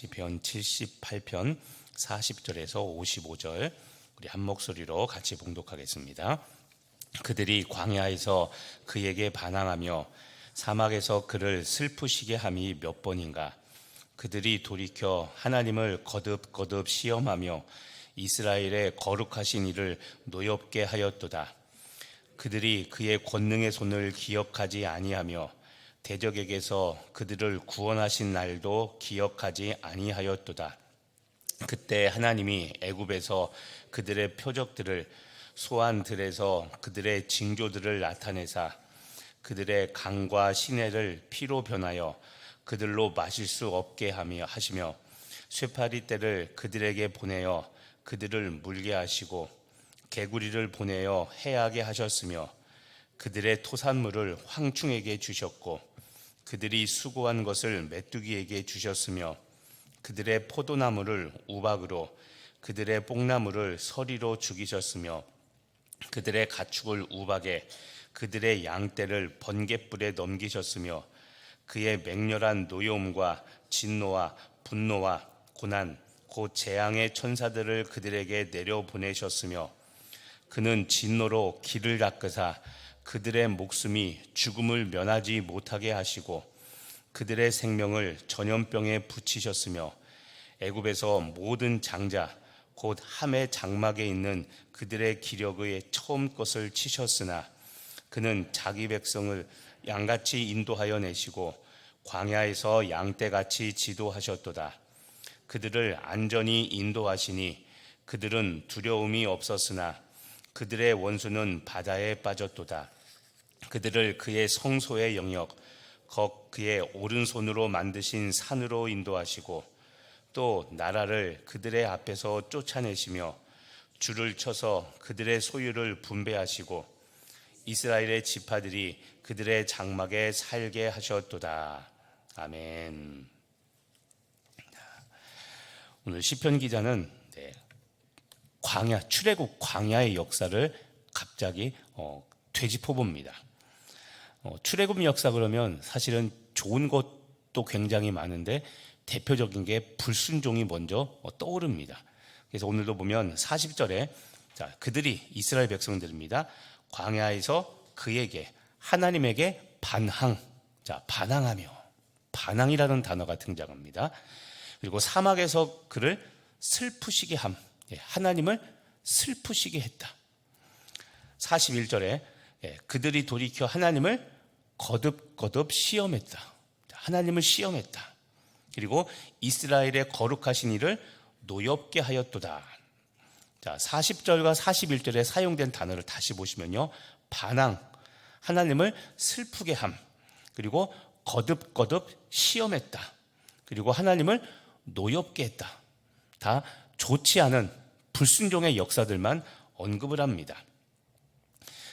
시편 78편 40절에서 55절 우리 한 목소리로 같이 봉독하겠습니다. 그들이 광야에서 그에게 반항하며 사막에서 그를 슬프시게 함이 몇 번인가 그들이 돌이켜 하나님을 거듭거듭 시험하며 이스라엘의 거룩하신 이를 노엽게 하였도다. 그들이 그의 권능의 손을 기억하지 아니하며 대적에게서 그들을 구원하신 날도 기억하지 아니하였도다. 그때 하나님이 애굽에서 그들의 표적들을 소환들에서 그들의 징조들을 나타내사 그들의 강과 시내를 피로 변하여 그들로 마실 수 없게 하며 하시며 쇠파리 떼를 그들에게 보내어 그들을 물게 하시고 개구리를 보내어 해하게 하셨으며 그들의 토산물을 황충에게 주셨고 그들이 수고한 것을 메뚜기에게 주셨으며 그들의 포도나무를 우박으로 그들의 뽕나무를 서리로 죽이셨으며 그들의 가축을 우박에 그들의 양떼를 번갯불에 넘기셨으며 그의 맹렬한 노여움과 진노와 분노와 고난 곧 재앙의 천사들을 그들에게 내려 보내셨으며 그는 진노로 길을 닦으사 그들의 목숨이 죽음을 면하지 못하게 하시고 그들의 생명을 전염병에 붙이셨으며 애굽에서 모든 장자 곧 함의 장막에 있는 그들의 기력의 처음 것을 치셨으나 그는 자기 백성을 양같이 인도하여 내시고 광야에서 양떼같이 지도하셨도다. 그들을 안전히 인도하시니 그들은 두려움이 없었으나 그들의 원수는 바다에 빠졌도다. 그들을 그의 성소의 영역, 거 그의 오른손으로 만드신 산으로 인도하시고 또 나라를 그들의 앞에서 쫓아내시며 줄을 쳐서 그들의 소유를 분배하시고 이스라엘의 지파들이 그들의 장막에 살게 하셨도다. 아멘. 오늘 시편 기자는 네, 광야 출애굽 광야의 역사를 갑자기 어, 되짚어 봅니다. 어, 출애굽 역사 그러면 사실은 좋은 것도 굉장히 많은데 대표적인 게 불순종이 먼저 어, 떠오릅니다. 그래서 오늘도 보면 40절에 자, 그들이 이스라엘 백성들입니다. 광야에서 그에게 하나님에게 반항, 자, 반항하며 반항이라는 단어가 등장합니다. 그리고 사막에서 그를 슬프시게 함, 예, 하나님을 슬프시게 했다. 41절에 예, 그들이 돌이켜 하나님을 거듭거듭 시험했다. 하나님을 시험했다. 그리고 이스라엘의 거룩하신 이를 노엽게 하였도다. 자, 40절과 41절에 사용된 단어를 다시 보시면요. 반항, 하나님을 슬프게 함, 그리고 거듭거듭 시험했다. 그리고 하나님을 노엽게 했다. 다 좋지 않은 불순종의 역사들만 언급을 합니다.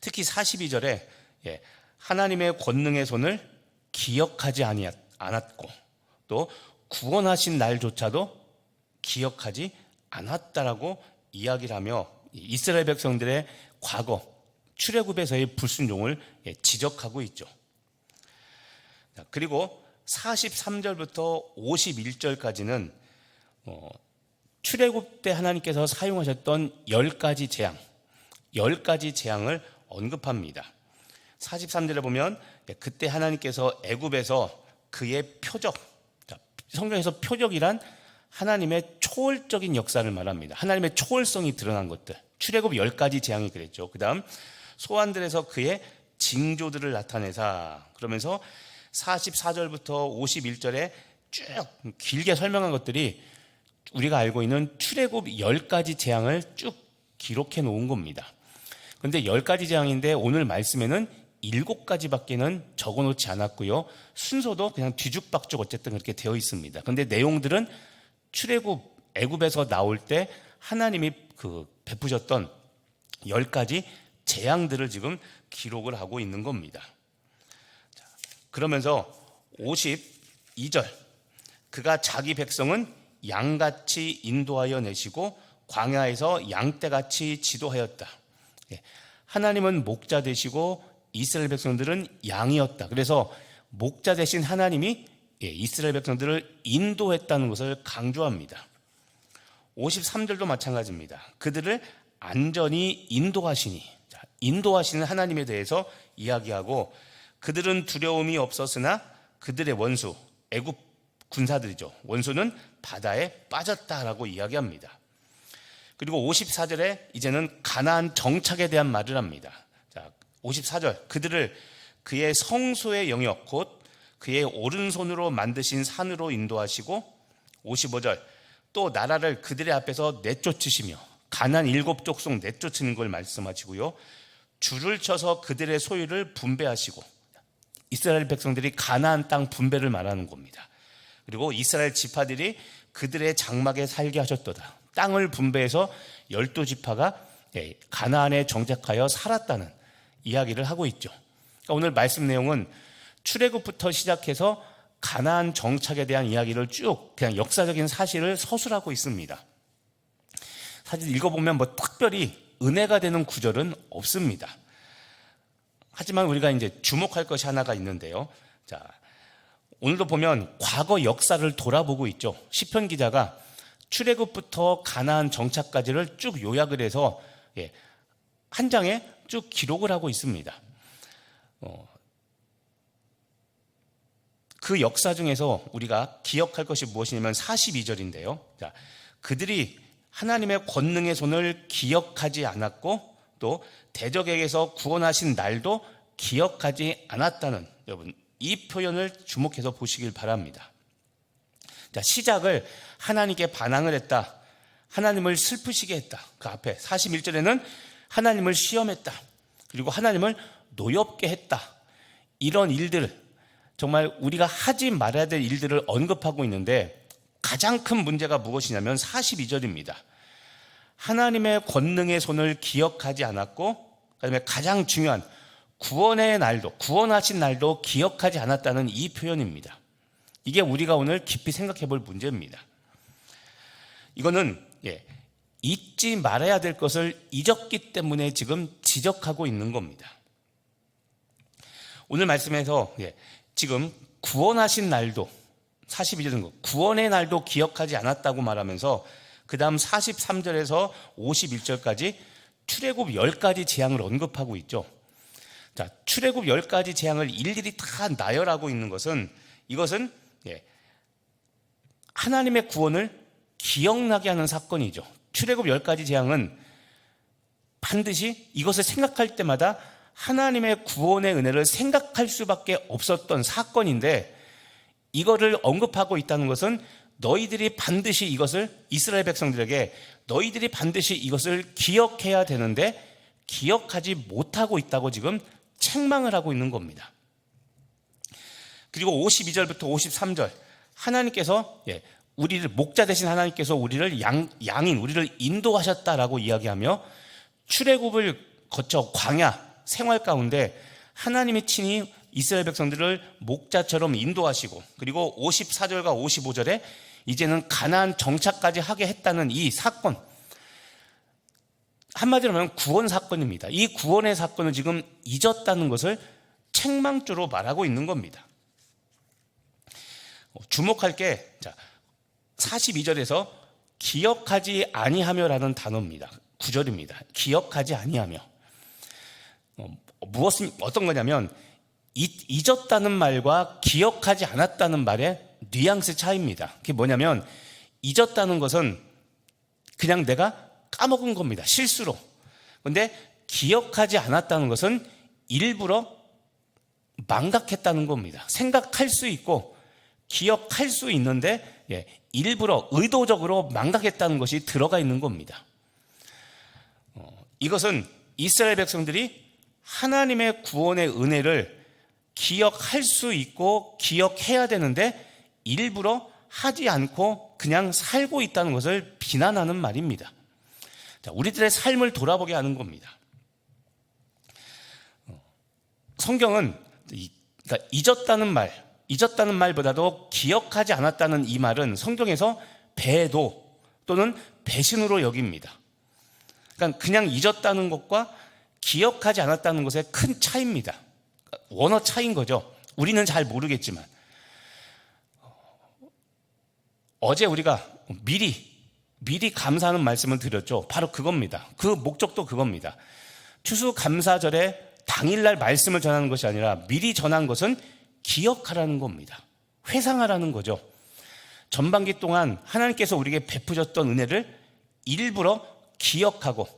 특히 42절에 예, 하나님의 권능의 손을 기억하지 않았고 또 구원하신 날조차도 기억하지 않았다라고 이야기를 하며 이스라엘 백성들의 과거 출애굽에서의 불순종을 예, 지적하고 있죠. 그리고 43절부터 51절까지는 어, 출애굽 때 하나님께서 사용하셨던 10가지 재앙, 10가지 재앙을 언급합니다. 43절에 보면 네, 그때 하나님께서 애굽에서 그의 표적, 성경에서 표적이란 하나님의 초월적인 역사를 말합니다. 하나님의 초월성이 드러난 것들. 출애굽 10가지 재앙이 그랬죠. 그다음 소환들에서 그의 징조들을 나타내사 그러면서 44절부터 51절에 쭉 길게 설명한 것들이 우리가 알고 있는 출애굽 10가지 재앙을 쭉 기록해 놓은 겁니다. 그런데 10가지 재앙인데 오늘 말씀에는 7가지밖에는 적어 놓지 않았고요. 순서도 그냥 뒤죽박죽 어쨌든 그렇게 되어 있습니다. 그런데 내용들은 출애굽 애굽에서 나올 때 하나님이 그 베푸셨던 10가지 재앙들을 지금 기록을 하고 있는 겁니다. 그러면서 52절 그가 자기 백성은 양같이 인도하여 내시고 광야에서 양떼같이 지도하였다. 예, 하나님은 목자 되시고 이스라엘 백성들은 양이었다. 그래서 목자 대신 하나님이 예, 이스라엘 백성들을 인도했다는 것을 강조합니다. 53절도 마찬가지입니다. 그들을 안전히 인도하시니 자, 인도하시는 하나님에 대해서 이야기하고 그들은 두려움이 없었으나 그들의 원수 애굽 군사들이죠. 원수는 바다에 빠졌다라고 이야기합니다. 그리고 54절에 이제는 가나안 정착에 대한 말을 합니다. 자, 54절 그들을 그의 성소의 영역 곧 그의 오른손으로 만드신 산으로 인도하시고 55절 또 나라를 그들의 앞에서 내쫓으시며 가난 일곱 족속 내쫓는 걸 말씀하시고요. 줄을 쳐서 그들의 소유를 분배하시고 이스라엘 백성들이 가나안 땅 분배를 말하는 겁니다. 그리고 이스라엘 지파들이 그들의 장막에 살게 하셨도다. 땅을 분배해서 열두 지파가 예, 가나안에 정착하여 살았다는 이야기를 하고 있죠. 그러니까 오늘 말씀 내용은 출애굽부터 시작해서 가나안 정착에 대한 이야기를 쭉 그냥 역사적인 사실을 서술하고 있습니다. 사실 읽어보면 뭐 특별히 은혜가 되는 구절은 없습니다. 하지만 우리가 이제 주목할 것이 하나가 있는데요. 자, 오늘도 보면 과거 역사를 돌아보고 있죠. 시편 기자가 출애굽부터 가나안 정착까지를 쭉 요약을 해서 예, 한 장에 쭉 기록을 하고 있습니다. 어, 그 역사 중에서 우리가 기억할 것이 무엇이냐면 42절인데요. 자, 그들이 하나님의 권능의 손을 기억하지 않았고 또 대적에게서 구원하신 날도 기억하지 않았다는 여러분 이 표현을 주목해서 보시길 바랍니다. 자, 시작을 하나님께 반항을 했다. 하나님을 슬프시게 했다. 그 앞에 41절에는 하나님을 시험했다. 그리고 하나님을 노엽게 했다. 이런 일들, 정말 우리가 하지 말아야 될 일들을 언급하고 있는데 가장 큰 문제가 무엇이냐면 42절입니다. 하나님의 권능의 손을 기억하지 않았고, 그다음에 가장 중요한 구원의 날도, 구원하신 날도 기억하지 않았다는 이 표현입니다. 이게 우리가 오늘 깊이 생각해 볼 문제입니다. 이거는 예, 잊지 말아야 될 것을 잊었기 때문에 지금 지적하고 있는 겁니다. 오늘 말씀에서 예, 지금 구원하신 날도 42절 거 구원의 날도 기억하지 않았다고 말하면서 그 다음 43절에서 51절까지 출애굽 10가지 재앙을 언급하고 있죠. 자, 출애굽 10가지 재앙을 일일이 다 나열하고 있는 것은 이것은 예, 하나님의 구원을 기억나게 하는 사건이죠. 출애굽 10가지 재앙은 반드시 이것을 생각할 때마다 하나님의 구원의 은혜를 생각할 수밖에 없었던 사건인데 이거를 언급하고 있다는 것은 너희들이 반드시 이것을 이스라엘 백성들에게 너희들이 반드시 이것을 기억해야 되는데 기억하지 못하고 있다고 지금 책망을 하고 있는 겁니다. 그리고 52절부터 53절 하나님께서 예, 우리를 목자 되신 하나님께서 우리를 양, 양인 우리를 인도하셨다라고 이야기하며 출애굽을 거쳐 광야 생활 가운데 하나님이 친히 이스라엘 백성들을 목자처럼 인도하시고 그리고 54절과 55절에 이제는 가나안 정착까지 하게 했다는 이 사건 한마디로 말하면 구원 사건입니다. 이 구원의 사건을 지금 잊었다는 것을 책망조로 말하고 있는 겁니다. 주목할 게 자, 42절에서 기억하지 아니하며라는 단어입니다. 구절입니다. 기억하지 아니하며. 어, 무엇은 어떤 거냐면 잊었다는 말과 기억하지 않았다는 말의 뉘앙스 차이입니다. 그게 뭐냐면 잊었다는 것은 그냥 내가 까먹은 겁니다. 실수로. 근데 기억하지 않았다는 것은 일부러 망각했다는 겁니다. 생각할 수 있고 기억할 수 있는데 예, 일부러 의도적으로 망각했다는 것이 들어가 있는 겁니다. 어, 이것은 이스라엘 백성들이 하나님의 구원의 은혜를 기억할 수 있고 기억해야 되는데 일부러 하지 않고 그냥 살고 있다는 것을 비난하는 말입니다. 자, 우리들의 삶을 돌아보게 하는 겁니다. 어, 성경은 그러니까 잊었다는 말, 잊었다는 말보다도 기억하지 않았다는 이 말은 성경에서 배도 또는 배신으로 여깁니다. 그러니까 그냥 잊었다는 것과 기억하지 않았다는 것의 큰 차이입니다. 원어 차이인 거죠. 우리는 잘 모르겠지만. 어제 우리가 미리 미리 감사하는 말씀을 드렸죠. 바로 그겁니다. 그 목적도 그겁니다. 추수 감사절에 당일날 말씀을 전하는 것이 아니라 미리 전한 것은 기억하라는 겁니다. 회상하라는 거죠. 전반기 동안 하나님께서 우리에게 베푸셨던 은혜를 일부러 기억하고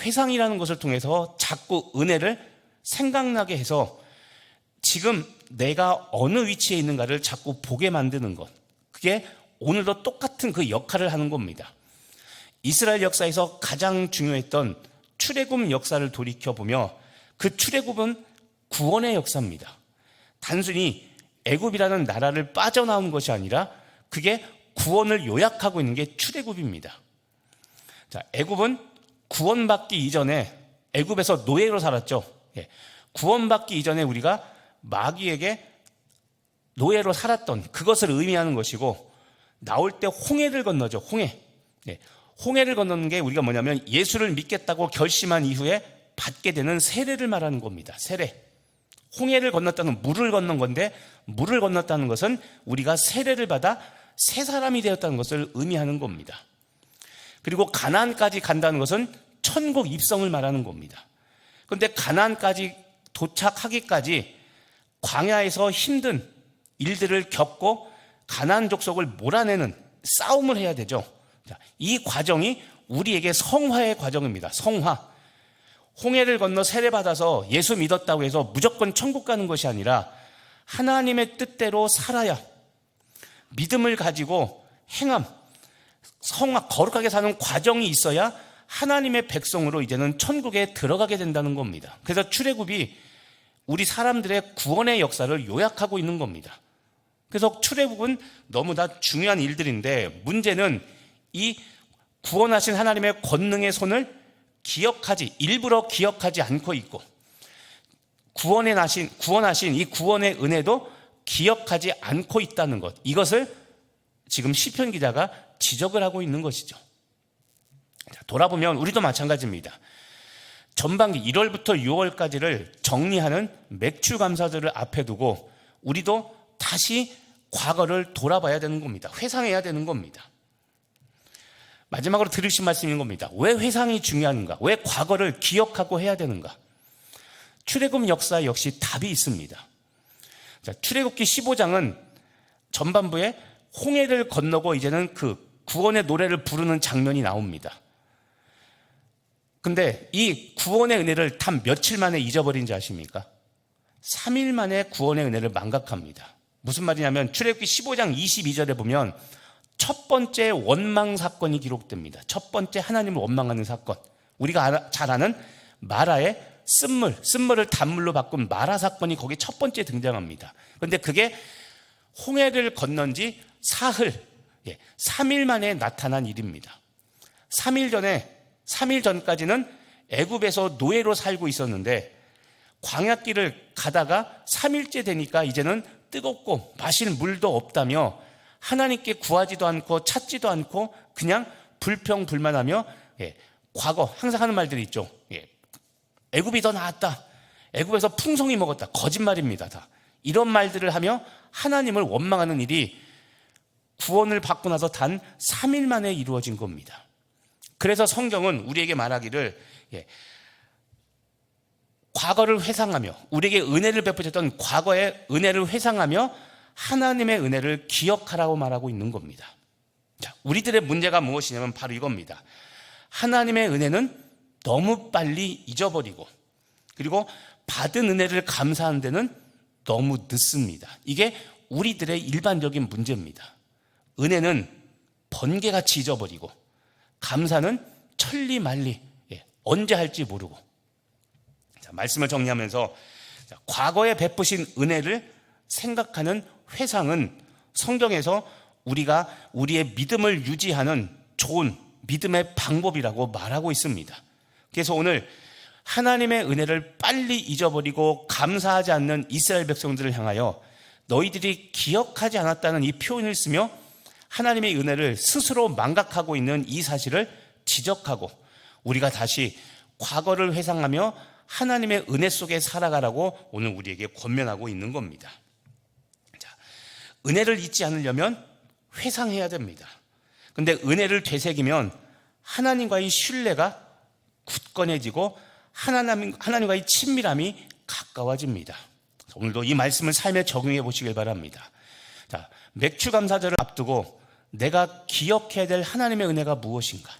회상이라는 것을 통해서 자꾸 은혜를 생각나게 해서 지금 내가 어느 위치에 있는가를 자꾸 보게 만드는 것. 그게 오늘도 똑같은 그 역할을 하는 겁니다. 이스라엘 역사에서 가장 중요했던 출애굽 역사를 돌이켜 보며 그 출애굽은 구원의 역사입니다. 단순히 애굽이라는 나라를 빠져나온 것이 아니라 그게 구원을 요약하고 있는 게 출애굽입니다. 자, 애굽은 구원받기 이전에 애굽에서 노예로 살았죠. 예. 구원받기 이전에 우리가 마귀에게 노예로 살았던 그것을 의미하는 것이고 나올 때 홍해를 건너죠. 홍해. 예. 홍해를 건너는 게 우리가 뭐냐면 예수를 믿겠다고 결심한 이후에 받게 되는 세례를 말하는 겁니다. 세례. 홍해를 건넜다는 물을 건넌 건데 물을 건넜다는 것은 우리가 세례를 받아 새 사람이 되었다는 것을 의미하는 겁니다. 그리고 가나안까지 간다는 것은 천국 입성을 말하는 겁니다. 그런데 가나안까지 도착하기까지 광야에서 힘든 일들을 겪고 가나안 족속을 몰아내는 싸움을 해야 되죠. 이 과정이 우리에게 성화의 과정입니다. 성화. 홍해를 건너 세례받아서 예수 믿었다고 해서 무조건 천국 가는 것이 아니라 하나님의 뜻대로 살아야 믿음을 가지고 행함, 성화, 거룩하게 사는 과정이 있어야 하나님의 백성으로 이제는 천국에 들어가게 된다는 겁니다. 그래서 출애굽이 우리 사람들의 구원의 역사를 요약하고 있는 겁니다. 그래서 출애굽은 너무나 중요한 일들인데 문제는 이 구원하신 하나님의 권능의 손을 기억하지 일부러 기억하지 않고 있고 구원에 나신 구원하신 이 구원의 은혜도 기억하지 않고 있다는 것. 이것을 지금 시편 기자가 지적을 하고 있는 것이죠. 돌아보면 우리도 마찬가지입니다. 전반기 1월부터 6월까지를 정리하는 맥주 감사들을 앞에 두고 우리도 다시 과거를 돌아봐야 되는 겁니다. 회상해야 되는 겁니다. 마지막으로 들으신 말씀인 겁니다. 왜 회상이 중요한가? 왜 과거를 기억하고 해야 되는가? 출애굽 역사 역시 답이 있습니다. 자, 출애굽기 15장은 전반부에 홍해를 건너고 이제는 그 구원의 노래를 부르는 장면이 나옵니다. 근데 이 구원의 은혜를 단 며칠 만에 잊어버린지 아십니까? 3일 만에 구원의 은혜를 망각합니다. 무슨 말이냐면 출애굽기 15장 22절에 보면 첫 번째 원망 사건이 기록됩니다. 첫 번째 하나님을 원망하는 사건. 우리가 잘 아는 마라의 쓴물, 쓴물을 단물로 바꾼 마라 사건이 거기 첫 번째 등장합니다. 그런데 그게 홍해를 건넌 지 사흘, 예, 3일 만에 나타난 일입니다. 3일 전에, 3일 전까지는 애굽에서 노예로 살고 있었는데 광야길을 가다가 3일째 되니까 이제는 뜨겁고 마실 물도 없다며 하나님께 구하지도 않고 찾지도 않고 그냥 불평불만하며 예, 과거 항상 하는 말들이 있죠. 예, 애굽이 더 나았다. 애굽에서 풍성히 먹었다. 거짓말입니다. 다 이런 말들을 하며 하나님을 원망하는 일이 구원을 받고 나서 단 3일 만에 이루어진 겁니다. 그래서 성경은 우리에게 말하기를 예, 과거를 회상하며 우리에게 은혜를 베푸셨던 과거의 은혜를 회상하며 하나님의 은혜를 기억하라고 말하고 있는 겁니다. 자, 우리들의 문제가 무엇이냐면 바로 이겁니다. 하나님의 은혜는 너무 빨리 잊어버리고 그리고 받은 은혜를 감사하는 데는 너무 늦습니다. 이게 우리들의 일반적인 문제입니다. 은혜는 번개같이 잊어버리고 감사는 천리말리 예, 언제 할지 모르고 자, 말씀을 정리하면서 자, 과거에 베푸신 은혜를 생각하는 회상은 성경에서 우리가 우리의 믿음을 유지하는 좋은 믿음의 방법이라고 말하고 있습니다. 그래서 오늘 하나님의 은혜를 빨리 잊어버리고 감사하지 않는 이스라엘 백성들을 향하여 너희들이 기억하지 않았다는 이 표현을 쓰며 하나님의 은혜를 스스로 망각하고 있는 이 사실을 지적하고 우리가 다시 과거를 회상하며 하나님의 은혜 속에 살아가라고 오늘 우리에게 권면하고 있는 겁니다. 자, 은혜를 잊지 않으려면 회상해야 됩니다. 근데 은혜를 되새기면 하나님과의 신뢰가 굳건해지고 하나님, 하나님과의 친밀함이 가까워집니다. 오늘도 이 말씀을 삶에 적용해 보시길 바랍니다. 자, 맥주 감사절을 앞두고 내가 기억해야 될 하나님의 은혜가 무엇인가?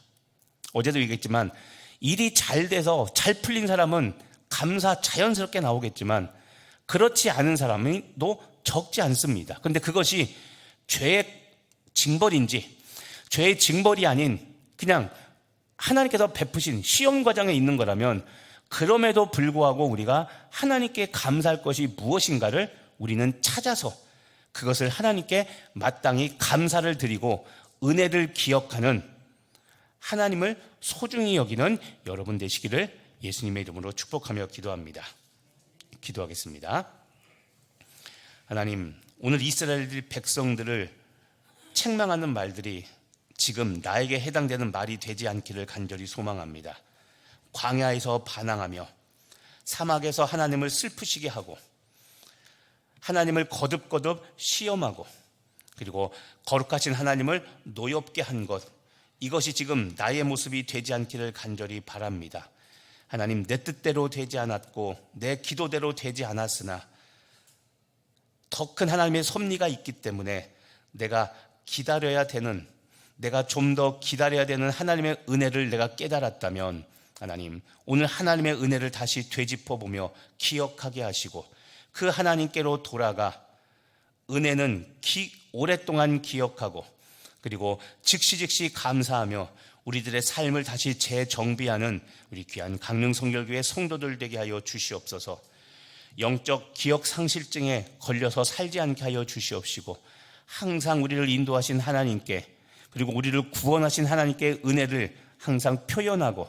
어제도 얘기했지만 일이 잘 돼서 잘 풀린 사람은 감사 자연스럽게 나오겠지만 그렇지 않은 사람도 적지 않습니다. 근데 그것이 죄의 징벌인지 죄의 징벌이 아닌 그냥 하나님께서 베푸신 시험 과정에 있는 거라면 그럼에도 불구하고 우리가 하나님께 감사할 것이 무엇인가를 우리는 찾아서 그것을 하나님께 마땅히 감사를 드리고 은혜를 기억하는 하나님을 소중히 여기는 여러분 되시기를 예수님의 이름으로 축복하며 기도합니다. 기도하겠습니다. 하나님, 오늘 이스라엘 백성들을 책망하는 말들이 지금 나에게 해당되는 말이 되지 않기를 간절히 소망합니다. 광야에서 반항하며 사막에서 하나님을 슬프시게 하고 하나님을 거듭거듭 시험하고 그리고 거룩하신 하나님을 노엽게 한 것 이것이 지금 나의 모습이 되지 않기를 간절히 바랍니다. 하나님 내 뜻대로 되지 않았고 내 기도대로 되지 않았으나 더 큰 하나님의 섭리가 있기 때문에 내가 기다려야 되는 내가 좀 더 기다려야 되는 하나님의 은혜를 내가 깨달았다면 하나님 오늘 하나님의 은혜를 다시 되짚어 보며 기억하게 하시고 그 하나님께로 돌아가 은혜는 기, 오랫동안 기억하고 그리고 즉시 즉시 감사하며 우리들의 삶을 다시 재정비하는 우리 귀한 강릉 성결교회 성도들 되게 하여 주시옵소서. 영적 기억 상실증에 걸려서 살지 않게 하여 주시옵시고 항상 우리를 인도하신 하나님께 그리고 우리를 구원하신 하나님께 은혜를 항상 표현하고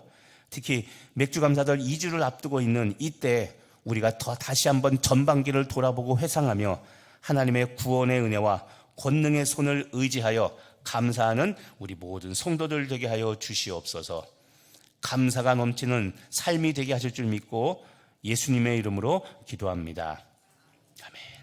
특히 맥주 감사절 2주를 앞두고 있는 이때 우리가 더 다시 한번 전반기를 돌아보고 회상하며 하나님의 구원의 은혜와 권능의 손을 의지하여 감사하는 우리 모든 성도들 되게 하여 주시옵소서. 감사가 넘치는 삶이 되게 하실 줄 믿고 예수님의 이름으로 기도합니다. 아멘.